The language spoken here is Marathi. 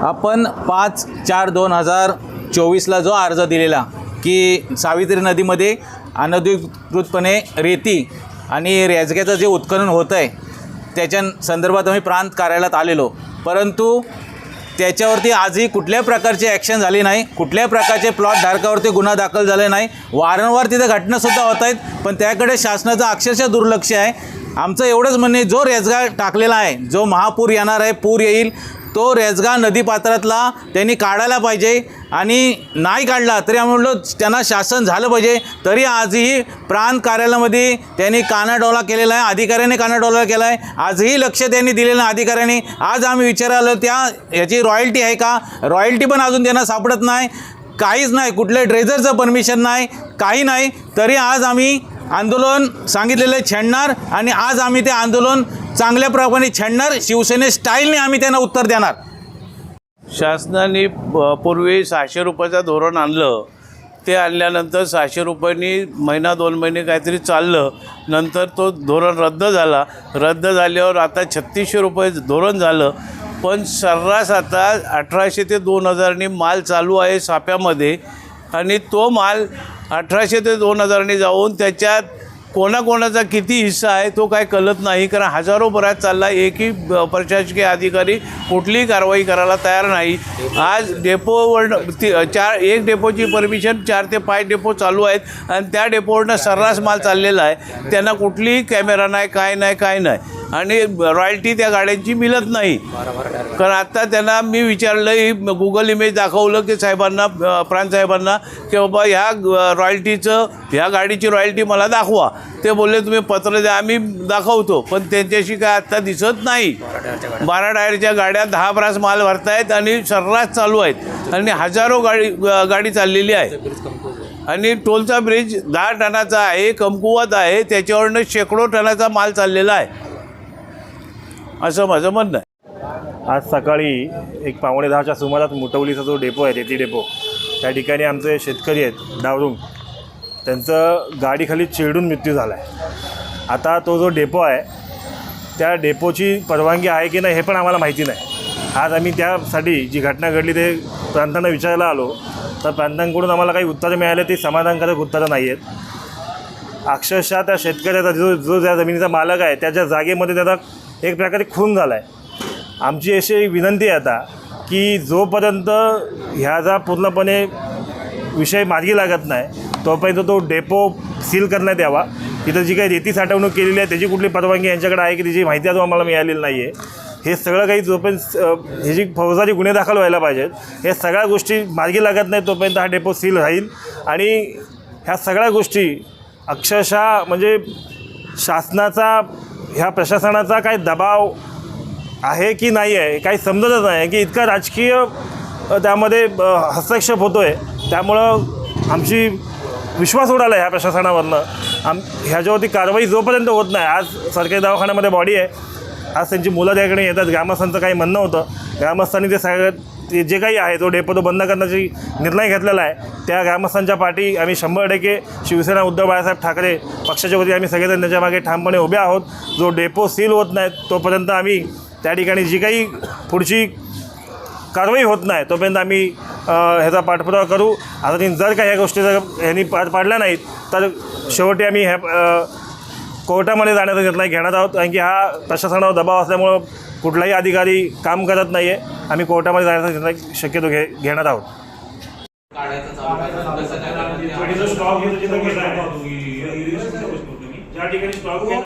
आपण पाच चार दोन हजार चोवीसला जो अर्ज दिलेला की सावित्री नदीमध्ये अनधिकृतपणे रेती आणि रेजग्याचं जे उत्खनन होतं आहे त्याच्या संदर्भात आम्ही प्रांत कार्यालयात आलेलो. परंतु त्याच्यावरती आजही कुठल्याही प्रकारची ॲक्शन झाली नाही कुठल्याही प्रकारचे प्लॉट धारकावरती गुन्हा दाखल झाले नाही वारंवार तिथे घटनासुद्धा होत आहेत पण त्याकडे शासनाचं अक्षरशः दुर्लक्ष आहे. आमचं एवढंच म्हणणे जो रेजगा टाकलेला आहे जो महापूर येणार आहे पूर येईल तो रेजगा नदीपात्रातला त्यांनी काढायला पाहिजे आणि नाही काढला तरी आम्ही म्हणलो त्यांना शासन झालं पाहिजे. तरी आजही प्रांत कार्यालयामध्ये त्यांनी कानाडोला केलेला आहे अधिकाऱ्याने कानाडोला केला आहे. आजही लक्ष त्यांनी दिलेलं नाही अधिकाऱ्यांनी. आज आम्ही विचारायला त्या याची रॉयल्टी आहे का? रॉयल्टी पण अजून त्यांना सापडत नाही. काहीच नाही कुठल्या ड्रेझरचं परमिशन नाही काही नाही. तरी आज आम्ही आंदोलन सांगितलेलं आहे छेडणार आणि आज आम्ही ते आंदोलन चांगल्या प्रमाणे छेडणार शिवसेने स्टाईलने आम्ही त्यांना उत्तर देणार. शासनाने प- पूर्वी सहाशे रुपयाचं धोरण आणलं. ते आणल्यानंतर सहाशे रुपयांनी महिना दोन महिने काहीतरी चाललं. नंतर तो धोरण रद्द झाला. रद्द झाल्यावर आता छत्तीसशे रुपये धोरण झालं. पण सर्रास आता अठराशे ते दोन हजारनी माल चालू आहे साप्यामध्ये. आणि तो माल अठराशे ते दोन हजारनी जाऊन त्याच्यात कोणाकोणाचा किती हिस्सा आहे तो काय कळत नाही कारण हजारो बऱ्याच चालला एकही प्रशासकीय अधिकारी कुठलीही कारवाई करायला तयार नाही. आज डेपोवरनं ती चार एक डेपोची परमिशन चार ते पाच डेपो चालू आहेत आणि त्या डेपोवरनं सर्रास माल चाललेला आहे. त्यांना कुठलीही कॅमेरा नाही काय नाही काय नाही. आणि रॉयल्टी त्या गाड्यांची मिळत नाही. कारण आत्ता त्यांना मी विचारलं गुगल इमेज दाखवलं की साहेबांना अ, प्रांत साहेबांना की बाबा ह्या रॉयल्टीचं ह्या गाडीची रॉयल्टी मला दाखवा. ते बोलले तुम्ही पत्र द्या आम्ही दाखवतो. पण त्यांच्याशी काय आत्ता दिसत नाही. बारा टायरच्या गाड्या दहा ब्रास माल भरतायत आणि सर्रास चालू आहेत. आणि हजारो गाडी गाडी चाललेली आहे. आणि टोलचा ब्रिज दहा टनाचा आहे कमकुवत आहे त्याच्यावरनं शेकडो टनाचा माल चाललेला आहे. असं माझं म्हणणं आहे. आज सकाळी एक पावणे दहाच्या सुमारात मुटवलीचा जो डेपो आहे रेती डेपो त्या ठिकाणी आमचे शेतकरी आहेत डावरुंग त्यांचं गाडीखाली चिरडून मृत्यू झाला आहे आता तो जो डेपो आहे त्या डेपोची परवानगी आहे की नाही हे पण आम्हाला माहिती नाही. आज आम्ही त्यासाठी जी घटना घडली ते प्रांतांना विचारायला आलो तर प्रांतांकडून आम्हाला काही उत्तरं मिळाले ती समाधानकारक उत्तरं नाही आहेत अक्षरशः त्या शेतकऱ्याचा जो जो ज्या जमिनीचा मालक आहे त्याच्या जागेमध्ये त्याचा एक प्रकारे खून झाला आहे आमची अशी विनंती आहे आता की जोपर्यंत ह्याचा पूर्णपणे विषय मार्गी लागत नाही तोपर्यंत तो डेपो सील करण्यात यावा. तिथं जी काही रेती साठवणूक केलेली आहे त्याची कुठली परवानगी यांच्याकडे आहे की त्याची माहिती अजून आम्हाला मिळालेली नाही आहे हे सगळं काही जोपर्यंत हे ह्याची फौजदारी गुन्हे दाखल व्हायला पाहिजेत हे सगळ्या गोष्टी मार्गी लागत नाही तोपर्यंत हा डेपो सील राहील. आणि ह्या सगळ्या गोष्टी अक्षरशः म्हणजे शासनाचा ह्या प्रशासनाचा काही दबाव आहे की नाही आहे काही समजतच नाही की इतका राजकीय त्यामध्ये हस्तक्षेप होतो आहे त्यामुळं आमची विश्वास उडाला आहे ह्या प्रशासनावरनं. आम ह्याच्यावरती कारवाई जोपर्यंत होत नाही आज सरकारी दवाखान्यामध्ये बॉडी आहे. आज त्यांची मुलं त्याकडे येतात. ग्रामस्थांचं काही म्हणणं होतं. ग्रामस्थांनी ते सगळं ते जे काही आहे तो डेपो तो बंद करण्याची निर्णय घेतलेला आहे. त्या ग्रामस्थांच्या पाठी आम्ही शंभर टक्के शिवसेना उद्धव बाळासाहेब ठाकरे पक्षाच्या वती आम्ही सगळेजण त्याच्यामागे ठामपणे उभे आहोत. जो डेपो सील होत नाही तोपर्यंत आम्ही त्या ठिकाणी जी काही पुढची कारवाई होत नाही तोपर्यंत आम्ही ह्याचा पाठपुरावा करू. आता जर का ह्या गोष्टी जर ह्यांनी पार पाडल्या नाहीत तर शेवटी आम्ही ह्या कोर्टामध्ये जाण्याचा निर्णय घेणार आहोत. कारण की हा प्रशासनावर दबाव असल्यामुळं कुठलाही अधिकारी काम करत नाही आहे आम्ही कोर्टामध्ये जाण्याचा निर्णय शक्यतो घे घेणार आहोत. स्टॉक